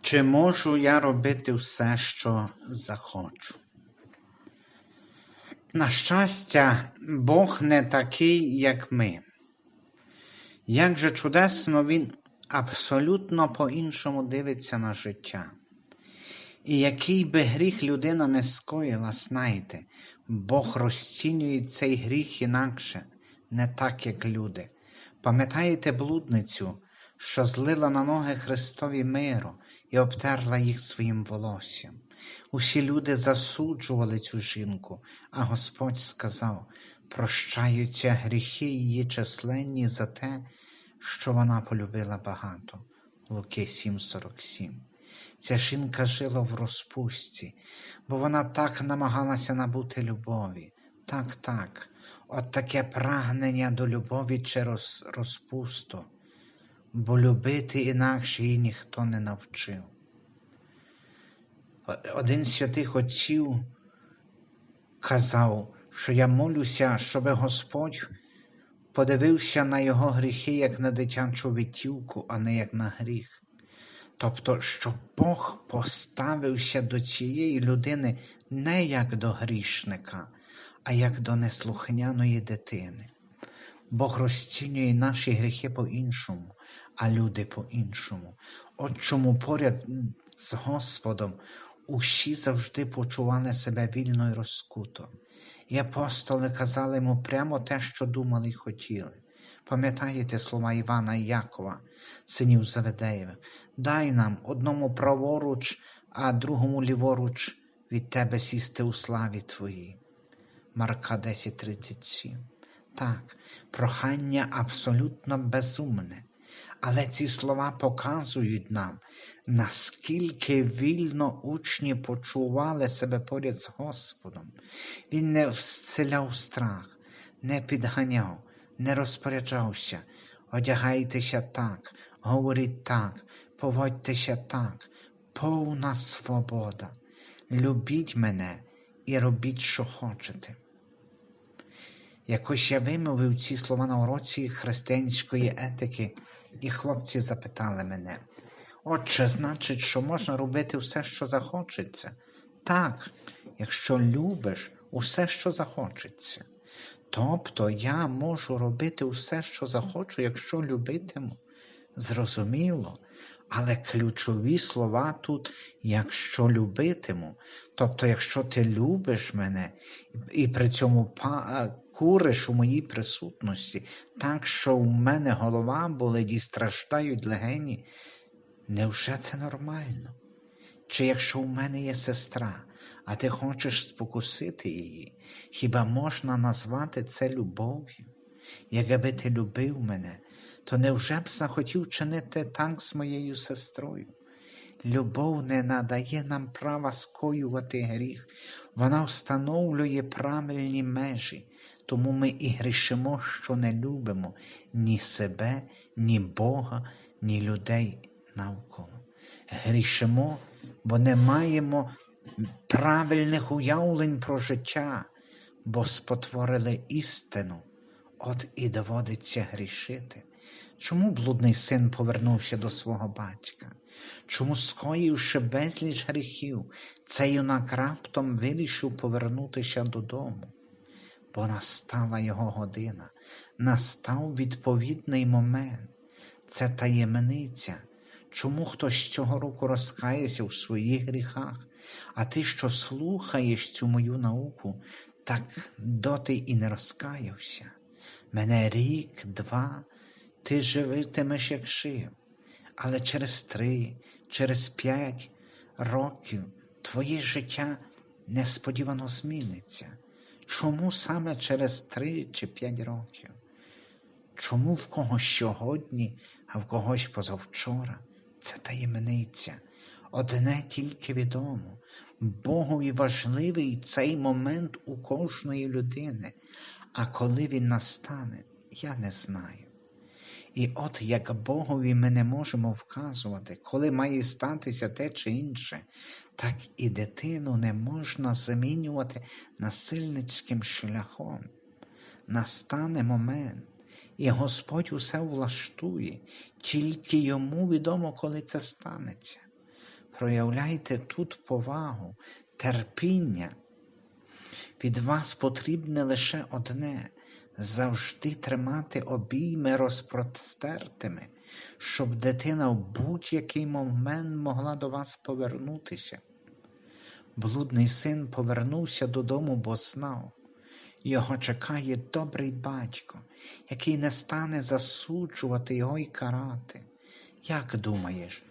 Чи можу я робити все, що захочу? На щастя, Бог не такий, як ми. Як же чудесно Він абсолютно по-іншому дивиться на життя. І який би гріх людина не скоїла, знайте, Бог розцінює цей гріх інакше, не так, як люди. Пам'ятаєте блудницю, що злила на ноги Христові миру і обтерла їх своїм волоссям. Усі люди засуджували цю жінку, а Господь сказав: прощаються гріхи її численні за те, що вона полюбила багато. Луки 7,47. Ця жінка жила в розпусті, бо вона так намагалася набути любові. Так, так, от таке прагнення до любові через розпусту, бо любити інакше її ніхто не навчив. Один з святих отців казав, що я молюся, щоб Господь подивився на його гріхи як на дитячу витівку, а не як на гріх. Тобто, щоб Бог поставився до цієї людини не як до грішника, а як до неслухняної дитини. Бог розцінює наші гріхи по-іншому, а люди по-іншому. От чому поряд з Господом усі завжди почували себе вільно і розкуто. І апостоли казали йому прямо те, що думали й хотіли. Пам'ятаєте слова Івана і Якова, синів Заведеєвих, дай нам одному праворуч, а другому ліворуч від тебе сісти у славі Твоїй. Марка 10:37. Так, прохання абсолютно безумне, але ці слова показують нам, наскільки вільно учні почували себе поряд з Господом. Він не вселяв страх, не підганяв, не розпоряджався. Одягайтеся так, говоріть так, поводьтеся так, повна свобода. Любіть мене і робіть, що хочете. Якось я вимовив ці слова на уроці християнської етики, і хлопці запитали мене, отже, значить, що можна робити все, що захочеться? Так, якщо любиш усе, що захочеться. Тобто я можу робити усе, що захочу, якщо любитиму. Зрозуміло, але ключові слова тут, якщо любитиму. Тобто, якщо ти любиш мене і при цьому куриш у моїй присутності, так що у мене голова болить і страждають легені, невже це нормально? Чи якщо у мене є сестра, а ти хочеш спокусити її, хіба можна назвати це любов'ю? Якби ти любив мене, то невже б захотів чинити так з моєю сестрою? Любов не надає нам права скоювати гріх, вона встановлює правильні межі, тому ми і грішимо, що не любимо ні себе, ні Бога, ні людей навколо. Грішимо, бо не маємо правильних уявлень про життя, бо спотворили істину, от і доводиться грішити. Чому блудний син повернувся до свого батька? Чому, скоївши безліч гріхів, цей юнак раптом вирішив повернутися додому? Бо настала його година, настав відповідний момент. Це таємниця. Чому хтось цього року розкається у своїх гріхах, а ти, що слухаєш цю мою науку, так доти і не розкаявся. Мене рік, два, ти живитимеш, як жив, але через три, через п'ять років твоє життя несподівано зміниться. Чому саме через три чи п'ять років? Чому в когось сьогодні, а в когось позавчора? Це таємниця. Одне тільки відомо. Богові важливий цей момент у кожної людини, а коли він настане, я не знаю. І от як Богові ми не можемо вказувати, коли має статися те чи інше, так і дитину не можна замінювати насильницьким шляхом. Настане момент, І Господь усе влаштує, тільки йому відомо, коли це станеться. Проявляйте тут повагу, терпіння. Від вас потрібне лише одне завжди тримати обійми розпростертими, щоб дитина в будь-який момент могла до вас повернутися. Блудний син повернувся додому, бо знав. Його чекає добрий батько, який не стане засуджувати його і карати. Як думаєш,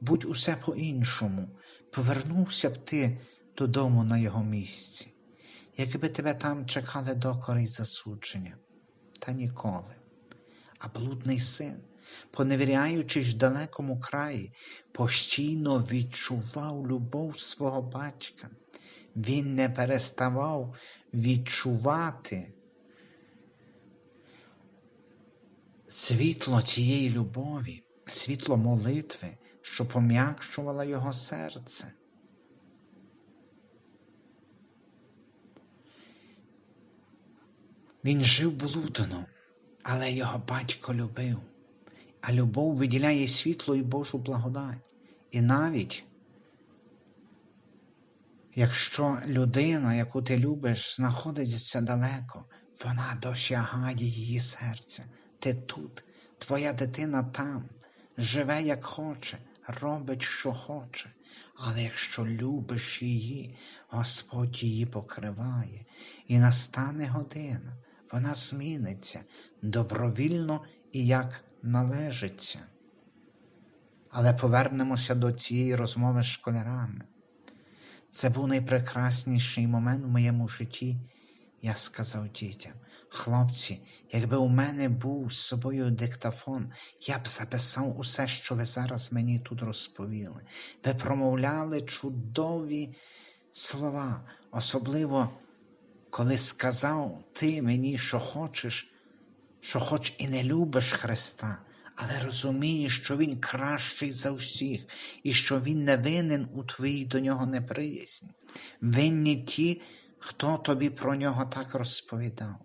будь усе по-іншому, повернувся б ти додому на його місці, якби тебе там чекали докори й засудження, та ніколи. А блудний син, поневіряючись в далекому краї, постійно відчував любов свого батька. Він не переставав відчувати світло цієї любові, світло молитви, що пом'якшувало його серце. Він жив блудно, але його батько любив, а любов виділяє світло і Божу благодать. І навіть якщо людина, яку ти любиш, знаходиться далеко, вона досягає її серця. Ти тут, твоя дитина там, живе як хоче, робить, що хоче. Але якщо любиш її, Господь її покриває, і настане година, вона зміниться добровільно і як належиться. Але повернемося до цієї розмови з школярами. Це був найпрекрасніший момент в моєму житті. Я сказав дітям, хлопці, якби у мене був з собою диктофон, я б записав усе, що ви зараз мені тут розповіли. Ви промовляли чудові слова, особливо коли сказав ти мені, що хочеш, що хоч і не любиш Христа, але розумієш, що Він кращий за всіх, і що Він не винен у твоїй до нього неприязні. Винні ті, хто тобі про нього так розповідав.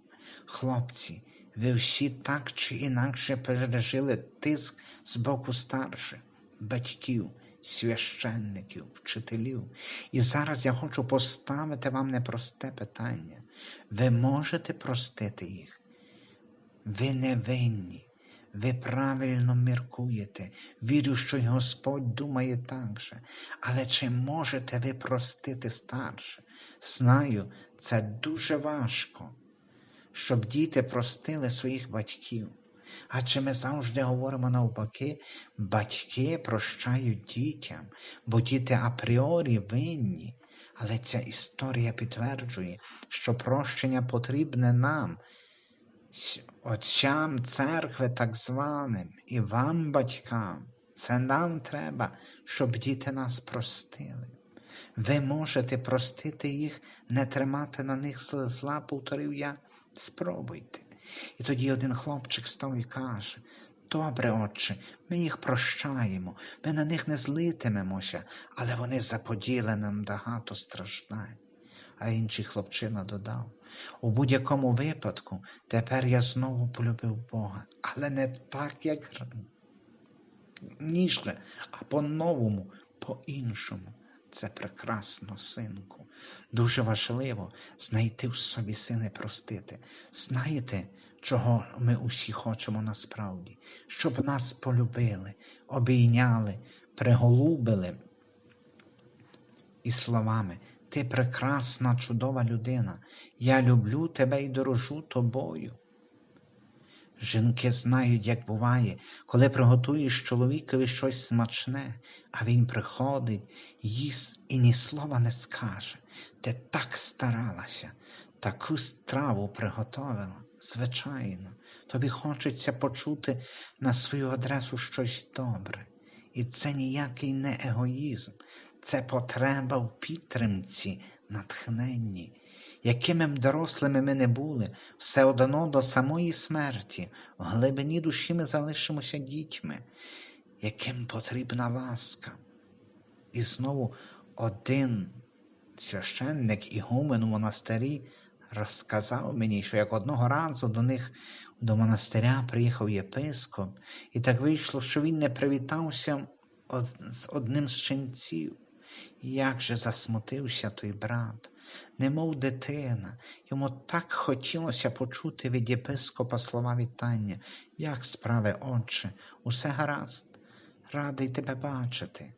Хлопці, ви всі так чи інакше пережили тиск з боку старших, батьків, священників, вчителів. І зараз я хочу поставити вам непросте питання. Ви можете простити їх? Ви не винні. Ви правильно міркуєте, вірю, що й Господь думає так же. Але чи можете ви простити старше? Знаю, це дуже важко, щоб діти простили своїх батьків. Адже ми завжди говоримо навпаки, батьки прощають дітям, бо діти апріорі винні. Але ця історія підтверджує, що прощення потрібне нам, отцям церкви так званим, і вам, батькам. Це нам треба, щоб діти нас простили. Ви можете простити їх, не тримати на них зла, повторив я. Спробуйте. І тоді один хлопчик став і каже Добре, отче, ми їх прощаємо, ми на них не злитимемося, але вони заподіли нам багато страждань. А інший хлопчина додав у будь-якому випадку тепер я знову полюбив Бога, але не так, як ніжle, а по-новому, по-іншому. Це прекрасно, синку. Дуже важливо знайти в собі сини простити. Знаєте, чого ми усі хочемо насправді? Щоб нас полюбили, обійняли, приголубили. І словами, ти прекрасна, чудова людина. Я люблю тебе і дорожу тобою. Жінки знають, як буває, коли приготуєш чоловікові щось смачне, а він приходить, їсть і ні слова не скаже. Ти так старалася, таку страву приготовила. Звичайно, тобі хочеться почути на свою адресу щось добре. І це ніякий не егоїзм, це потреба в підтримці, натхненні. Якими б дорослими ми не були, все одно до самої смерті, в глибині душі ми залишимося дітьми, яким потрібна ласка. І знову один священник ігумен у монастирі розказав мені, що як одного разу до них до монастиря приїхав єпископ, і так вийшло, що він не привітався з одним з ченців. Як же засмутився той брат, немов дитина. Йому так хотілося почути від єпископа слова вітання. Як справи, отче, усе гаразд, радий тебе бачити.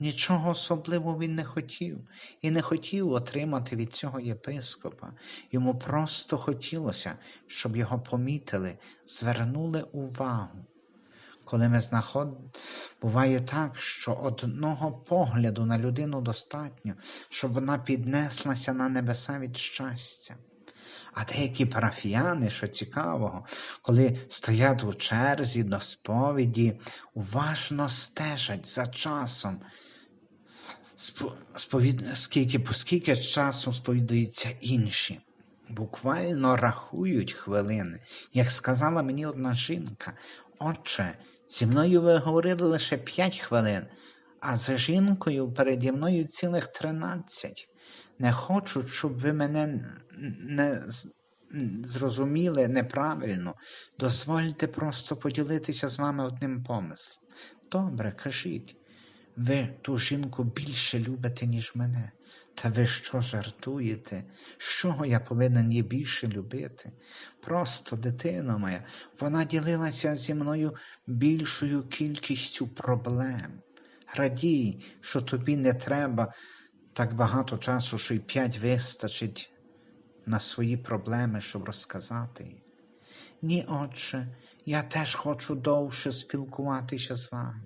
Нічого особливого він не хотів і не хотів отримати від цього єпископа. Йому просто хотілося, щоб його помітили, звернули увагу. Коли ми знаход... буває так, що одного погляду на людину достатньо, щоб вона піднеслася на небеса від щастя. А деякі парафіяни, що цікавого, коли стоять у черзі до сповіді, уважно стежать за часом, сповід... скільки, по скільки часу сповідуються інші. Буквально рахують хвилини. Як сказала мені одна жінка, отче, зі мною ви говорили лише п'ять хвилин, а за жінкою переді мною цілих тринадцять. Не хочу, щоб ви мене не зрозуміли неправильно. Дозвольте просто поділитися з вами одним помислом. Добре, кажіть. Ви ту жінку більше любите, ніж мене. Та ви що жартуєте? З чого я повинен її більше любити? Просто, дитина моя, вона ділилася зі мною більшою кількістю проблем. Радій, що тобі не треба так багато часу, що й п'ять вистачить на свої проблеми, щоб розказати їх. Ні, отче, я теж хочу довше спілкуватися з вами.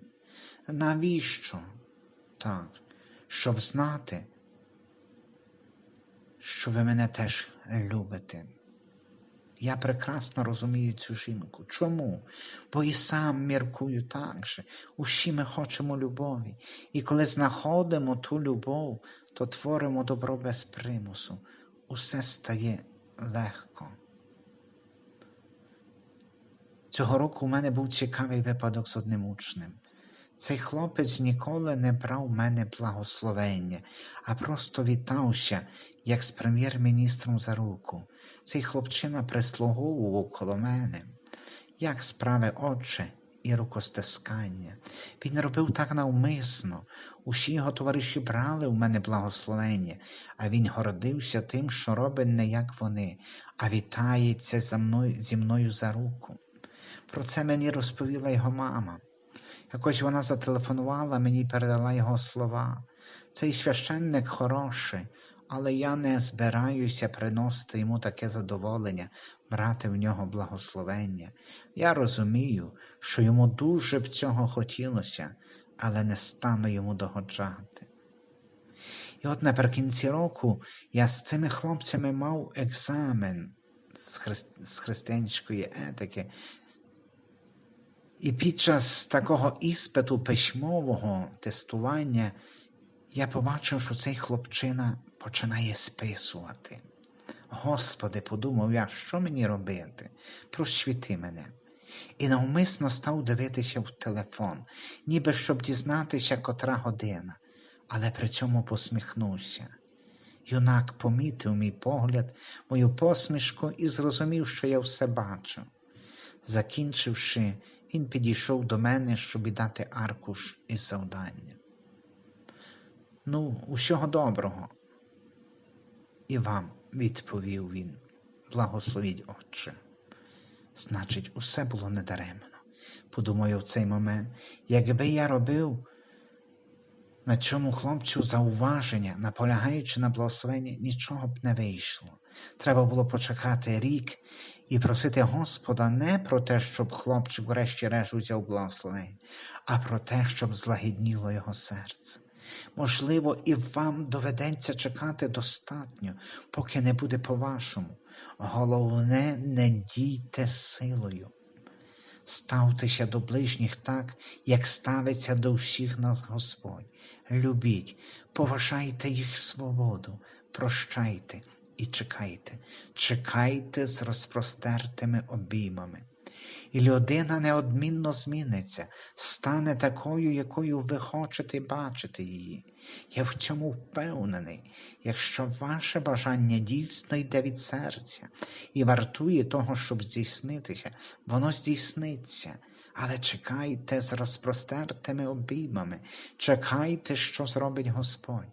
Навіщо? Так, щоб знати, що ви мене теж любите. Я прекрасно розумію цю жінку. Чому? Бо і сам міркую так же. Усі ми хочемо любові. І коли знаходимо ту любов, то творимо добро без примусу. Усе стає легко. Цього року у мене був цікавий випадок з одним учнем. Цей хлопець ніколи не брав в мене благословення, а просто вітався, як з прем'єр-міністром за руку. Цей хлопчина прислуговував коло мене. Як справи, отче, і рукостискання. Він робив так навмисно. Усі його товариші брали в мене благословення, а він гордився тим, що робить не як вони, а вітається за мною, зі мною за руку. Про це мені розповіла його мама. Якось вона зателефонувала мені і передала його слова. Цей священник хороший, але я не збираюся приносити йому таке задоволення, брати в нього благословення. Я розумію, що йому дуже б цього хотілося, але не стану йому догоджати. І от наприкінці року я з цими хлопцями мав екзамен з, хри- з християнської етики, і під час такого іспиту письмового тестування я побачив, що цей хлопчина починає списувати. Господи, подумав я, що мені робити? Просвіти мене. І навмисно став дивитися в телефон, ніби щоб дізнатися, котра година, але при цьому посміхнувся. Юнак помітив мій погляд, мою посмішку і зрозумів, що я все бачив. Закінчивши, він підійшов до мене, щоб дати аркуш із завданням. Ну, усього доброго. І вам, відповів він, благословіть, отче. Значить, усе було недаремно, подумав в цей момент, якби я робив на цьому хлопцю зауваження, наполягаючи на благословенні, нічого б не вийшло. Треба було почекати рік і просити Господа не про те, щоб хлопчик врешті-решт узяв благословення, а про те, щоб злагідніло його серце. Можливо, і вам доведеться чекати достатньо, поки не буде по-вашому. Головне, не дійте силою. Ставтеся до ближніх так, як ставиться до всіх нас Господь. Любіть, поважайте їх свободу, прощайте і чекайте. Чекайте з розпростертими обіймами. І людина неодмінно зміниться, стане такою, якою ви хочете бачити її. Я в цьому впевнений, якщо ваше бажання дійсно йде від серця і вартує того, щоб здійснитися, воно здійсниться. Але чекайте з розпростертими обіймами, чекайте, що зробить Господь.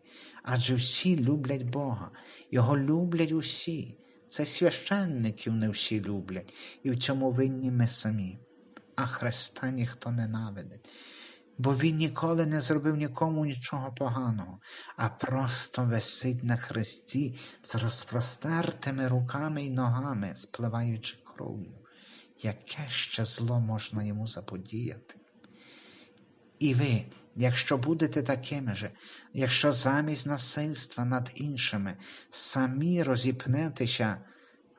Адже всі люблять Бога, Його люблять усі. Це священників не всі люблять, і в цьому винні ми самі. А Христа ніхто ненавидить, бо Він ніколи не зробив нікому нічого поганого, а просто висить на хресті з розпростертими руками й ногами, спливаючи кров'ю. Яке ще зло можна йому заподіяти? І ви, якщо будете такими же, якщо замість насильства над іншими самі розіпнетеся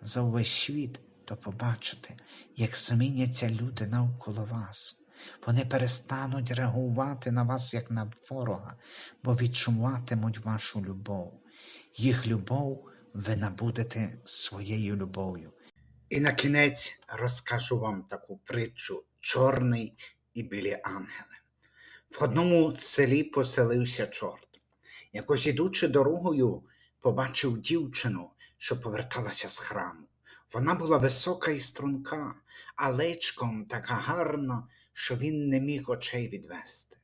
за увесь світ, то побачите, як зміняться люди навколо вас. Вони перестануть реагувати на вас як на ворога, бо відчуватимуть вашу любов. Їх любов ви набудете своєю любов'ю. І на кінець розкажу вам таку притчу Чорний і білі ангели. В одному селі поселився чорт. Якось ідучи дорогою, побачив дівчину, що поверталася з храму. Вона була висока і струнка, а личком така гарна, що він не міг очей відвести.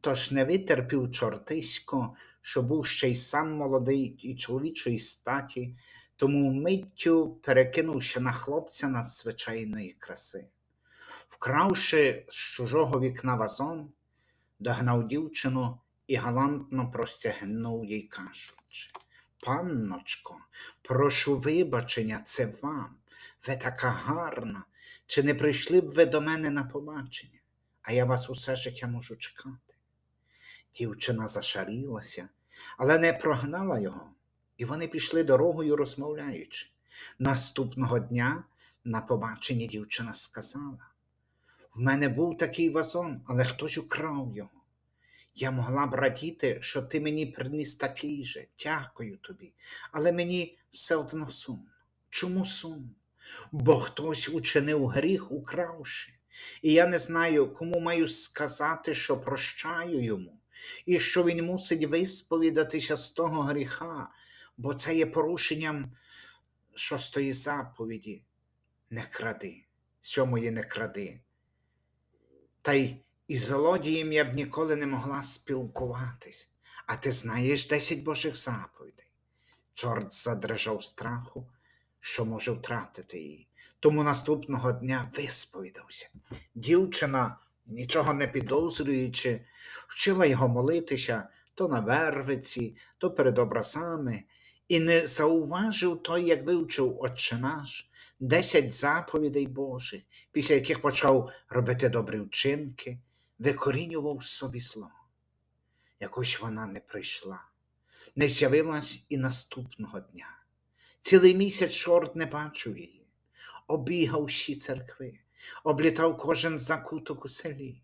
Тож не витерпів чортисько, що був ще й сам молодий і чоловічої статі, тому миттю перекинувся на хлопця надзвичайної краси. Вкравши з чужого вікна вазон, догнав дівчину і галантно простягнув їй кажучи. Панночко, прошу вибачення, це вам. Ви така гарна. Чи не прийшли б ви до мене на побачення, а я вас усе життя можу чекати. Дівчина зашарілася, але не прогнала його, і вони пішли дорогою, розмовляючи. Наступного дня на побаченні дівчина сказала: В мене був такий вазон, але хтось украв його. Я могла б радіти, що ти мені приніс такий же. Дякую тобі, але мені все одно сумно. Чому сумно? Бо хтось учинив гріх, укравши, і я не знаю, кому маю сказати, що прощаю йому, і що він мусить висповідатися з того гріха, бо це є порушенням шостої заповіді не кради, сьомої не кради. Та й із злодієм я б ніколи не могла спілкуватись. А ти знаєш десять Божих заповідей. Чорт задрижав страху, що може втратити її. Тому наступного дня висповідався. Дівчина, нічого не підозрюючи, вчила його молитися то на вервиці, то перед образами, і не зауважив той, як вивчив Отче наш, десять заповідей Божих, після яких почав робити добрі вчинки, викорінював собі зло. Якось вона не прийшла, не з'явилась і наступного дня. Цілий місяць чорт не бачив її, обігав всі церкви, облітав кожен закуток у селі.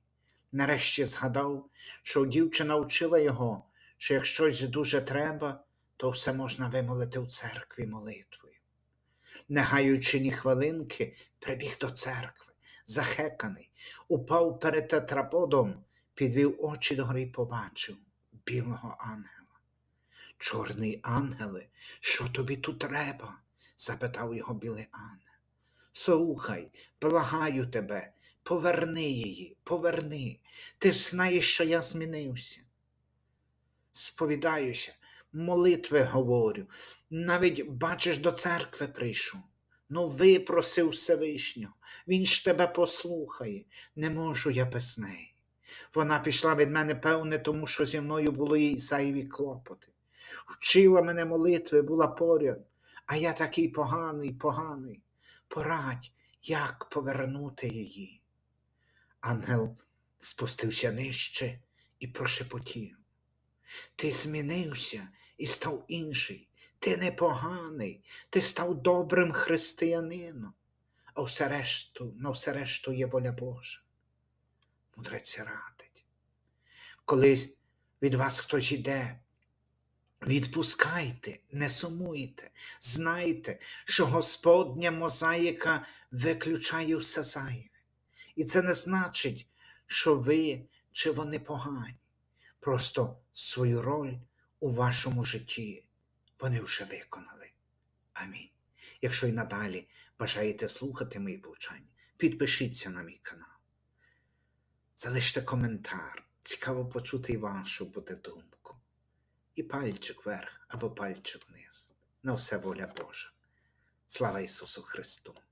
Нарешті згадав, що дівчина вчила його, що як щось дуже треба, то все можна вимолити в церкві молитвою. Не гаючи ні хвилинки, прибіг до церкви, захеканий, упав перед тетраподом, підвів очі догори й побачив білого ангела. Чорний ангеле, що тобі тут треба? запитав його білий ангел. Слухай, благаю тебе, поверни її, поверни. Ти ж знаєш, що я змінився. Сповідаюся, молитви говорю, навіть бачиш, до церкви прийшов. Ну, випросив Всевишнього, він ж тебе послухає, не можу я без неї. Вона пішла від мене, певне, тому що зі мною було їй зайві клопоти. Вчила мене молитви, була поряд, а я такий поганий, поганий. Порадь, як повернути її. Ангел спустився нижче і прошепотів. Ти змінився і став інший. Ти непоганий, ти став добрим християнином, а все решту, на все решту є воля Божа. Мудрець радить. Коли від вас хтось іде, Відпускайте, не сумуйте, знайте, що Господня мозаїка виключає все зайве. І це не значить, що ви чи вони погані. Просто свою роль у вашому житті вони вже виконали. Амінь. Якщо й надалі бажаєте слухати мої повчання, підпишіться на мій канал. Залиште коментар. Цікаво почути і вашу буде думку. І пальчик вверх або пальчик вниз. На все воля Божа. Слава Ісусу Христу!